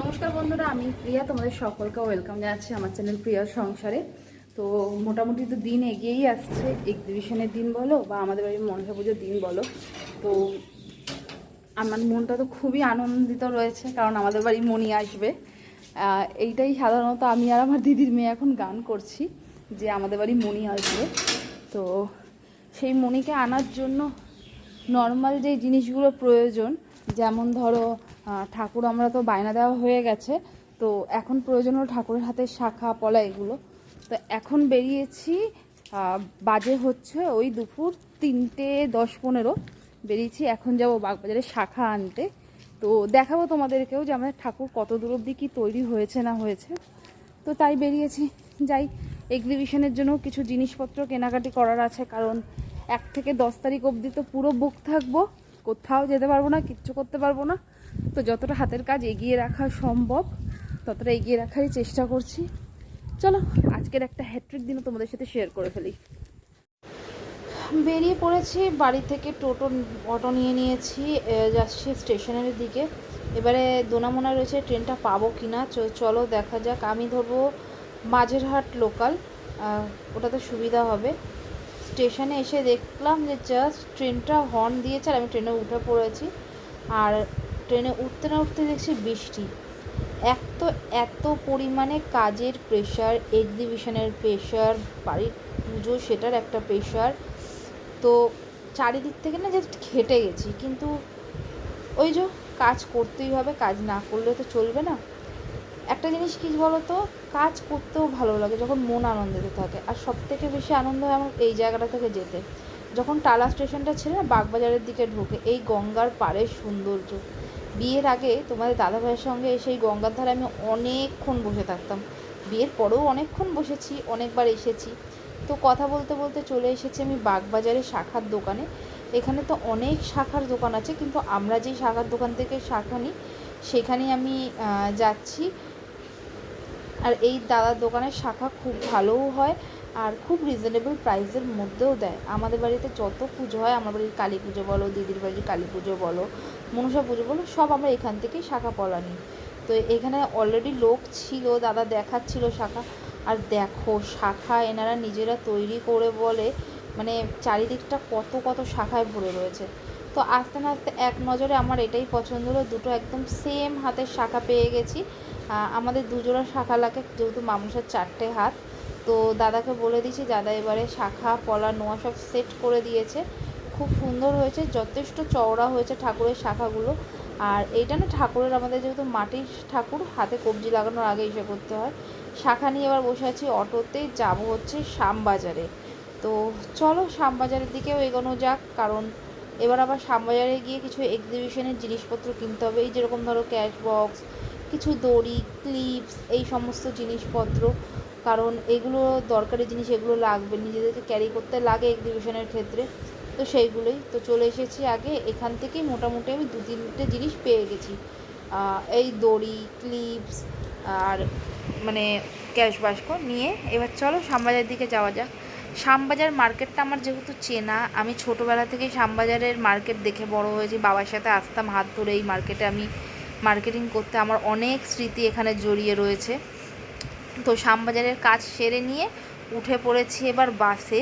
নমস্কার বন্ধুরা, আমি প্রিয়া, তোমাদের সকলকে ওয়েলকাম জানাচ্ছি আমার চ্যানেল প্রিয়ার সংসারে। তো মোটামুটি তো দিন এগিয়েই আসছে এক্সিবিশনের দিন বলো বা আমাদের বাড়ির মনসা পুজোর দিন বলো। তো আমার মনটা তো খুবই আনন্দিত রয়েছে, কারণ আমাদের বাড়ি মণি আসবে। এইটাই সাধারণত আমি আর আমার দিদির মেয়ে এখন গান করছি, যে আমাদের বাড়ি মণি আসবে। তো সেই মণিকে আনার জন্য নর্মাল যে জিনিসগুলো প্রয়োজন যেমন ধরো ঠাকুর আমরা তো বায়না দেওয়া হয়ে গেছে, তো এখন প্রয়োজন হলো ঠাকুরের হাতে শাখা, পলা এগুলো। তো এখন বেরিয়েছি বাজে হচ্ছে ওই দুপুর তিনটে দশ পনেরো। বেরিয়েছি, এখন যাব বাগবাজারে শাখা আনতে। তো দেখাবো তোমাদেরকেও যে আমাদের ঠাকুর কত দূর অবধি কী তৈরি হয়েছে না হয়েছে। তো তাই বেরিয়েছি, যাই। এক্সিবিশনের জন্য কিছু জিনিসপত্র কেনাকাটি করার আছে, কারণ এক থেকে দশ তারিখ অবধি তো পুরো বুক থাকব। কোথাও যেতে পারব না, কিচ্ছু করতে পারব না। তো যতটা হাতের কাজ এগিয়ে রাখা সম্ভব, ততটা এগিয়ে রাখারই চেষ্টা করছি। চলো, আজকের একটা হ্যাট্রিক দিনও তোমাদের সাথে শেয়ার করে ফেলি। বেরিয়ে পড়েছি, বাড়ি থেকে টোটো, অটো নিয়ে নিয়েছি যাচ্ছি স্টেশনের দিকে। এবারে দোনামোনা রয়েছে, ট্রেনটা পাবো কি না চলো দেখা যাক। আমি ধরবো মাঝেরহাট লোকাল ওটাতে সুবিধা হবে। স্টেশনে এসে দেখলাম যে জাস্ট ট্রেনটা হর্ন দিয়েছে আর আমি ট্রেনে উঠে পড়েছি। আর ট্রেনে উঠতে না উঠতে দেখছি বৃষ্টি। এক তো এত পরিমাণে কাজের প্রেশার এক্সিবিশনের প্রেশার বাড়ির পুজো সেটার একটা প্রেশার তো চারিদিক থেকে না জাস্ট খেটে গেছি। কিন্তু ওই যে কাজ করতেই হবে, কাজ না করলে তো চলবে না। একটা জিনিস কী বলো তো কাজ করতেও ভালো লাগে যখন মন আনন্দিত থাকে। আর সব থেকে বেশি আনন্দ হয় আমার এই জায়গাটা থেকে যেতে। যখন টালা স্টেশনটা না বাগবাজারের দিকে ঢোকে, এই গঙ্গার পাড়ের সৌন্দর্য। বিয়ের আগে তোমাদের দাদা ভাইয়ের সঙ্গে এসে এই গঙ্গার ধারে আমি অনেকক্ষণ বসে থাকতাম। বিয়ের পরেও অনেকক্ষণ বসেছি, অনেকবার এসেছি। তো কথা বলতে বলতে চলে এসেছি আমি বাগবাজারের শাখার দোকানে। এখানে তো অনেক শাখার দোকান আছে, কিন্তু আমরা যেই শাখার দোকান থেকে শাখা নিই, সেখানেই আমি যাচ্ছি। আর এই দাদার দোকানের শাখা খুব ভালোও হয় আর খুব রিজনেবল প্রাইসের মধ্যেও দেয়। আমাদের বাড়িতে যত পুজো হয়, আমার বাড়ির কালী পুজো বলো, দিদির বাড়ির কালী পুজো বলো, মনসা পুজো বলো, সব আমরা এখান থেকেই শাখা পলা নিই। তো এখানে অলরেডি লোক ছিল, দাদা দেখাচ্ছিল শাখা। আর দেখো, শাখা এনারা নিজেরা তৈরি করে বলে মানে চারিদিকটা কত কত শাখায় ভরে রয়েছে। তো আস্তে আস্তে এক নজরে আমার এটাই পছন্দ হলো। দুটো একদম সেম হাতের শাখা পেয়ে গেছি। আমাদের দুজোড়া শাখা লাগে, যেহেতু মামুসার চারটে হাত। তো দাদাকে বলে দিয়েছি, দাদা, এবারে শাখা, পলা, নোয়া সব সেট করে দিয়েছে। খুব সুন্দর হয়েছে, যথেষ্ট চওড়া হয়েছে ঠাকুরের শাখাগুলো। আর এইটা না ঠাকুরের আমাদের যেহেতু মাটির ঠাকুর, হাতে কবজি লাগানোর আগে এসে করতে হয়। শাখা নিয়ে এবার বসে আছি অটোতে, যাব হচ্ছে শ্যামবাজারে। তো চলো, শ্যামবাজারের দিকেও এগোনো যাক, কারণ এবার আবার শ্যামবাজারে গিয়ে কিছু এক্সিবিশনের জিনিসপত্র কিনতে হবে। এই যেরকম ধরো ক্যাশ বক্স কিছু দড়ি ক্লিপস এই সমস্ত জিনিসপত্র। কারণ এগুলো দরকারি জিনিস, এগুলো লাগবে। নিজেদেরকে ক্যারি করতে লাগে এক্সিবিশনের ক্ষেত্রে। তো সেইগুলোই। তো চলে এসেছি আগে। এখান থেকেই মোটামুটি আমি দু তিনটে জিনিস পেয়ে গেছি। এই দড়ি ক্লিপস আর মানে ক্যাশ বাস্ক নিয়ে। এবার চলো শ্যামবাজারের দিকে যাওয়া যাক। শ্যামবাজার মার্কেটটা আমার যেহেতু চেনা, আমি ছোটোবেলা থেকেই শ্যামবাজারের মার্কেট দেখে বড় হয়েছি। বাবার সাথে আসতাম হাত ধরে এই মার্কেটে আমি মার্কেটিং করতে আমার অনেক স্মৃতি এখানে জড়িয়ে রয়েছে। তো শ্যামবাজারের কাজ সেরে নিয়ে উঠে পড়েছি এবার বাসে।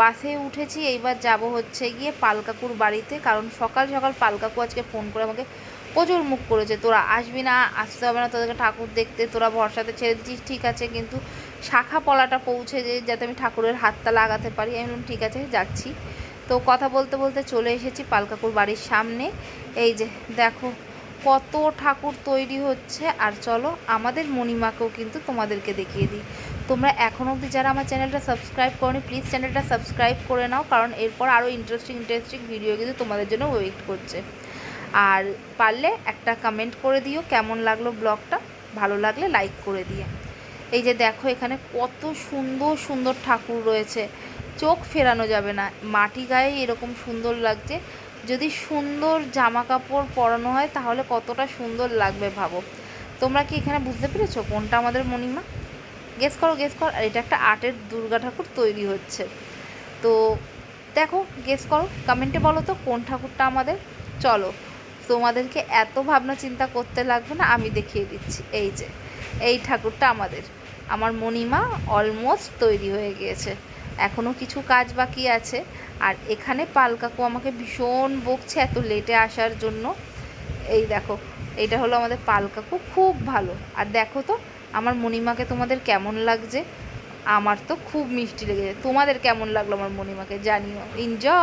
বাসে উঠেছি, এইবার যাব হচ্ছে গিয়ে পালকাকুর বাড়িতে, কারণ সকাল সকাল পালকাকু আজকে ফোন করে আমাকে প্রচুর মুখ করেছে। তোরা আসবি না, আসতে হবে না, তোদেরকে ঠাকুর দেখতে, তোরা ভরসাতে ছেড়ে দিচ্ছিস, ঠিক আছে, কিন্তু শাখা পলাটা পৌঁছে যে, যাতে আমি ঠাকুরের হাতটা লাগাতে পারি। আমি বললাম, ঠিক আছে, যাচ্ছি। তো কথা বলতে বলতে চলে এসেছি পালকাকুর বাড়ির সামনে। এই যে, দেখো, কত ঠাকুর তৈরি হচ্ছে। আর চলো, আমাদের মণিমাকেও কিন্তু তোমাদেরকে দেখিয়ে দিই। তোমরা এখনও অবধি যারা আমার চ্যানেলটা সাবস্ক্রাইব করনি, প্লিজ চ্যানেলটা সাবস্ক্রাইব করে নাও, কারণ এরপর আরও ইন্টারেস্টিং ইন্টারেস্টিং ভিডিও কিন্তু তোমাদের জন্য ওয়েট করছে। আর পারলে একটা কমেন্ট করে দিও কেমন লাগল ব্লগটা। ভালো লাগলে লাইক করে দিয়ে। এই যে দেখো এখানে কত সুন্দর সুন্দর ঠাকুর রয়েছে। চোখ ফেরানো যাবে না। মাটি গায়ে এরকম সুন্দর লাগছে। যদি সুন্দর জামা কাপড় পরানো হয় তাহলে কতটা সুন্দর লাগবে ভাবো। তোমরা কি এখানে বুঝতে পেরেছ কোনটা আমাদের মণিমা? গেস করো গেস করো। আর এটা একটা আর্টের দুর্গা ঠাকুর তৈরি হচ্ছে। তো দেখো গেস করো। কমেন্টে বলো তো কোন ঠাকুরটা আমাদের? চলো। তোমাদেরকে এত ভাবনা চিন্তা করতে লাগবে না, আমি দেখিয়ে দিচ্ছি। এই যে, এই ঠাকুরটা আমাদের। আমার মণিমা অলমোস্ট তৈরি হয়ে গিয়েছে। এখনও কিছু কাজ বাকি আছে। আর এখানে পাল কাকু আমাকে ভীষণ বকছে এত লেটে আসার জন্য। এই দেখো এইটা হলো আমাদের পাল কাকু, খুব ভালো। আর দেখো তো, আমার মণিমাকে তোমাদের কেমন লাগছে? আমার তো খুব মিষ্টি লেগেছে। তোমাদের কেমন লাগল আমার মণিমাকে? জানিও। এনজয়